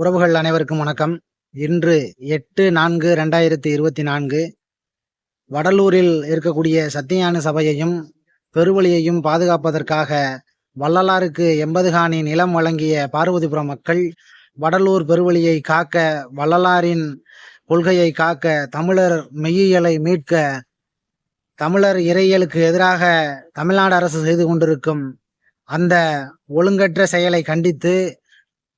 உறவுகள் அனைவருக்கும் வணக்கம். இன்று எட்டு நான்கு ரெண்டாயிரத்தி இருபத்தி நான்கு வடலூரில் இருக்கக்கூடிய சத்தியான சபையையும் பெருவழியையும் பாதுகாப்பதற்காக வள்ளலாருக்கு எண்பது காணி நிலம் வழங்கிய பார்வதிபுரம் மக்கள் வடலூர் பெருவழியை காக்க வள்ளலாரின் கொள்கையை காக்க தமிழர் மெய்யியலை மீட்க தமிழர் இறையியலுக்கு எதிராக தமிழ்நாடு அரசு செய்து கொண்டிருக்கும் அந்த ஒழுங்கற்ற செயலை கண்டித்து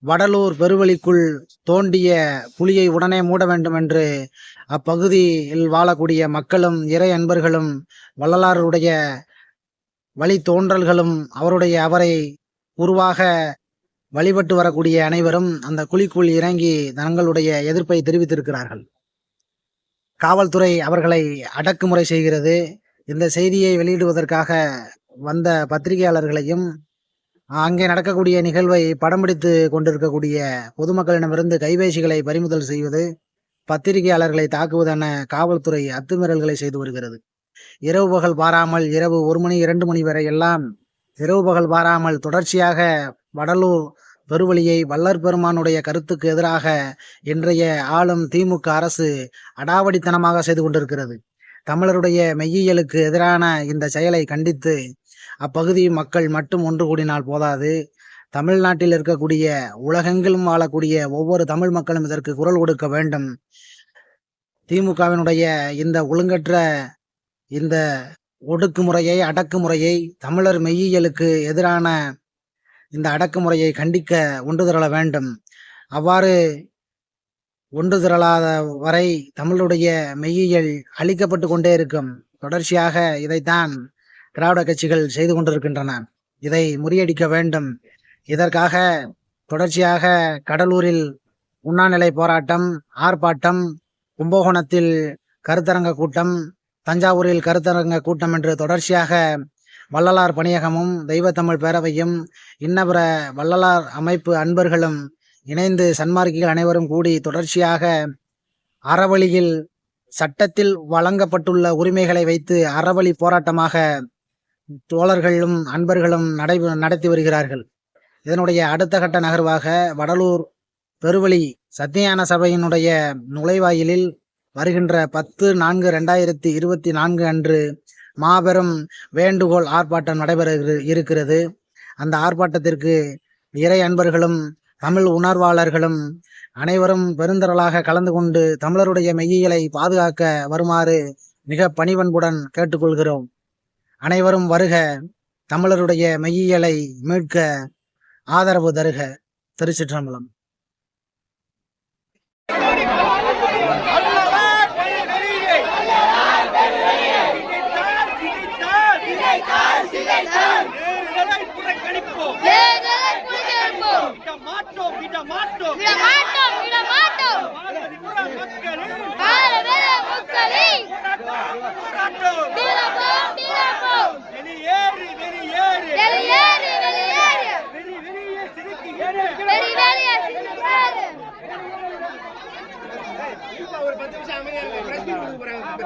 வடலூர் பெருவழிக்குள் தோண்டிய புலியை உடனே மூட வேண்டும் என்று அப்பகுதியில் வாழக்கூடிய மக்களும் இறை அன்பர்களும் வள்ளலாருடைய வழி தோன்றல்களும் அவருடைய அவரை உருவாக வழிபட்டு வரக்கூடிய அனைவரும் அந்த குழிக்குள் இறங்கி தங்களுடைய எதிர்ப்பை தெரிவித்திருக்கிறார்கள். காவல்துறை அவர்களை அடக்குமுறை செய்கிறது. இந்த செய்தியை வெளியிடுவதற்காக வந்த பத்திரிகையாளர்களையும் அங்கே நடக்கக்கூடிய நிகழ்வை படம் பிடித்து கொண்டிருக்கக்கூடிய பொதுமக்களிடமிருந்து கைபேசிகளை பறிமுதல் செய்வது பத்திரிகையாளர்களை தாக்குவதென காவல்துறை அத்துமீறல்களை செய்து வருகிறது. இரவு பகல் பாராமல் இரவு ஒரு மணி இரண்டு மணி வரை எல்லாம் இரவு பகல் பாராமல் தொடர்ச்சியாக வடலூர் பெருவழியை வல்லர் பெருமானுடைய கருத்துக்கு எதிராக இன்றைய ஆளும் திமுக அரசு அடாவடித்தனமாக செய்து கொண்டிருக்கிறது. தமிழருடைய மெய்யியலுக்கு எதிரான இந்த செயலை கண்டித்து அப்பகுதி மக்கள் மட்டும் ஒன்று கூடினால் போதாது. தமிழ்நாட்டில் இருக்கக்கூடிய உலகெங்கிலும் வாழக்கூடிய ஒவ்வொரு தமிழ் மக்களும் இதற்கு குரல் கொடுக்க வேண்டும். திமுகவினுடைய இந்த ஒழுங்கற்ற இந்த ஒடுக்குமுறையை அடக்குமுறையை தமிழர் மெய்யியலுக்கு எதிரான இந்த அடக்குமுறையை கண்டிக்க ஒன்று திரள வேண்டும். அவ்வாறு ஒன்று திரளாத வரை தமிழுடைய மெய்யியல் அழிக்கப்பட்டு கொண்டே இருக்கும். தொடர்ச்சியாக இதைத்தான் திராவிட கட்சிகள் செய்து கொண்டிருக்கின்றன. இதை முறியடிக்க வேண்டும். இதற்காக தொடர்ச்சியாக கடலூரில் உண்ணாநிலை போராட்டம் ஆர்ப்பாட்டம் கும்பகோணத்தில் கருத்தரங்க கூட்டம் தஞ்சாவூரில் கருத்தரங்க கூட்டம் என்று தொடர்ச்சியாக வள்ளலார் பணியகமும் தெய்வத்தமிழ் பேரவையும் இன்னபிற வள்ளலார் அமைப்பு அன்பர்களும் இணைந்து சன்மார்க்கிகள் அனைவரும் கூடி தொடர்ச்சியாக அறவழியில் சட்டத்தில் வழங்கப்பட்டுள்ள உரிமைகளை வைத்து அறவழி போராட்டமாக தோழர்களும் அன்பர்களும் நடை நடத்தி வருகிறார்கள். இதனுடைய அடுத்த கட்ட நகர்வாக வடலூர் பெருவழி சத்தியான சபையினுடைய நுழைவாயிலில் வருகின்ற பத்து நான்கு ரெண்டாயிரத்தி இருபத்தி நான்கு அன்று மாபெரும் வேண்டுகோள் ஆர்ப்பாட்டம் நடைபெற இருக்கிறது. அந்த ஆர்ப்பாட்டத்திற்கு இறை அன்பர்களும் தமிழ் உணர்வாளர்களும் அனைவரும் பெருந்திரளாக கலந்து கொண்டு தமிழருடைய மெய்யியலை பாதுகாக்க வருமாறு மிக பணிவன்புடன் கேட்டுக்கொள்கிறோம். அனைவரும் வருக. தமிழருடைய மெய்யியலை மீட்க ஆதரவு தருக. திருச்சிற்றம்பலம். தேர்தலை புறக்கணிப்போம். மாட்டோம் விட மாட்டோம் விட மாட்டோம், விட மாட்டோம். மக்களின் பாரத மக்களை போராட்டம் வீரப்போம், வீரப்போம். வெளியேறு வெளியேறு வெளியேறு, வெளியேறு. வெளி வெளியே சிறுக்கு ஏறு வெளி வெளியே சிரிக்காது.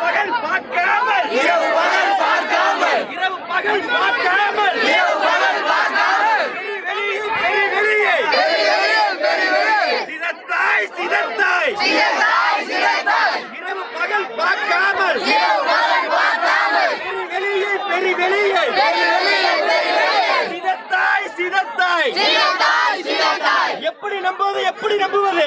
பகல் பார்க்காமல் இரவு பகல் பார்க்காமல் இரவு பகல் பார்க்காமல் இரவு பகல் பார்க்காமல் வெளியே வெளியே வெளியே சிதத்தாய் சிதத்தாய் இரவு பகல் பார்க்காமல் வெளியே பெரி வெளியே சிதத்தாய் சிதத்தாய் எப்படி நம்புவது எப்படி நம்புவது?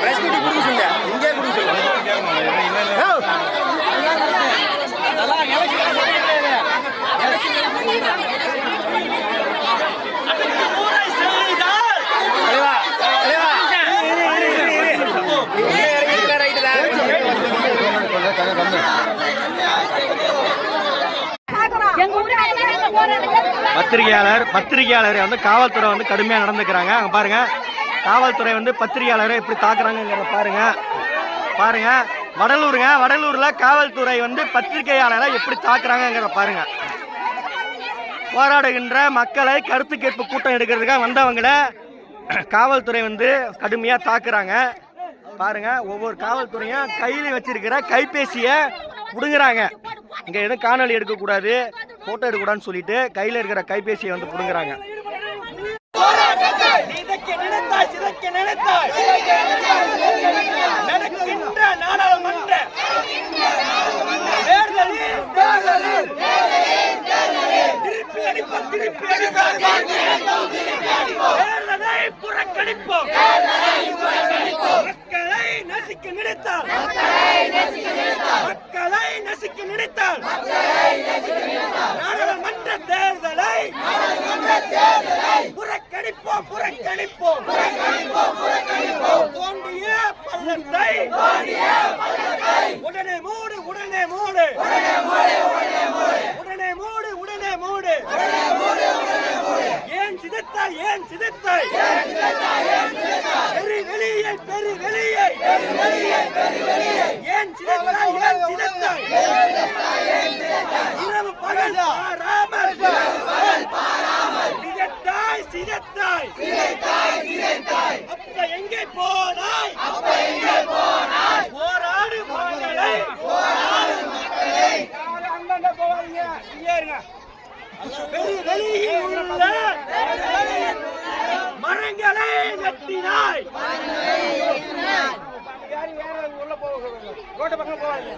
பிரஸ் மீட் கொடுக்க சொல்லுங்க இங்கே கொடுக்க பத்திரிகையாளர் பத்திரிகையாளர் வந்து காவல்துறை வந்து கடுமையாக நடந்துக்கிறாங்க. அங்கே பாருங்க. காவல்துறை வந்து பத்திரிகையாளரை எப்படி தாக்குறாங்கிறத பாருங்க. பாருங்க. வடலூருங்க. வடலூர்ல காவல்துறை வந்து பத்திரிகையாளரை எப்படி தாக்குறாங்கிறத பாருங்க. போராடுகின்ற மக்களை கருத்து கேட்பு கூட்டம் எடுக்கிறதுக்காக வந்தவங்கள காவல்துறை வந்து கடுமையாக தாக்குறாங்க. பாருங்க. ஒவ்வொரு காவல்துறையும் கையில் வச்சிருக்கிற கைபேசியை பிடுங்குறாங்க. இங்கே எதுவும் காணொலி எடுக்கக்கூடாது. ஃபோட்டோ எடுக்கக்கூடாதுன்னு சொல்லிட்டு கையில் இருக்கிற கைபேசியை வந்து பிடுங்குறாங்க. சிதைக்க நினைத்தாய் சிதைக்க நினைத்தாய் நடக்கின்ற நாடாளுமன்ற. தேர்தலில் தேர்தலில் திருப்பி அடிப்போம் திருப்பி அடிப்போம் தேர்தலை புறக்கணிப்போம். மக்களை நசிக்க நினைத்தால். மக்களை நசிக்க நினைத்தால். நாடாளுமன்ற தேர்தலை புறக்கணிப்போம். புறக்கணிப்போம் தோண்டிய பள்ளத்தை உடனே மூடு உடனே மூடு. உடனே மூடு உடனே மூடு. ஏன் சிதைத்தாய் ஏன் சிதைத்தாய்? பெரி வெளியை பெரு வெளியை. ஏன் சிதைத்தாய் ஏன் சிதைத்தாய்? இரவு பகல் பாராமல் சிதைத்தாய் சிதைத்தாய் அப்ப எங்கே போனாய். அப்ப எங்கே போனாய் போராடு மக்களை. போராடு மக்களை அங்கங்க போவாதீங்க இங்கே இருங்க. வெளி வெளியில் உள்ள மரங்களை வெட்டினாய் யாரும் வேற உள்ள போக ரோட்டு பக்கம் போவாங்க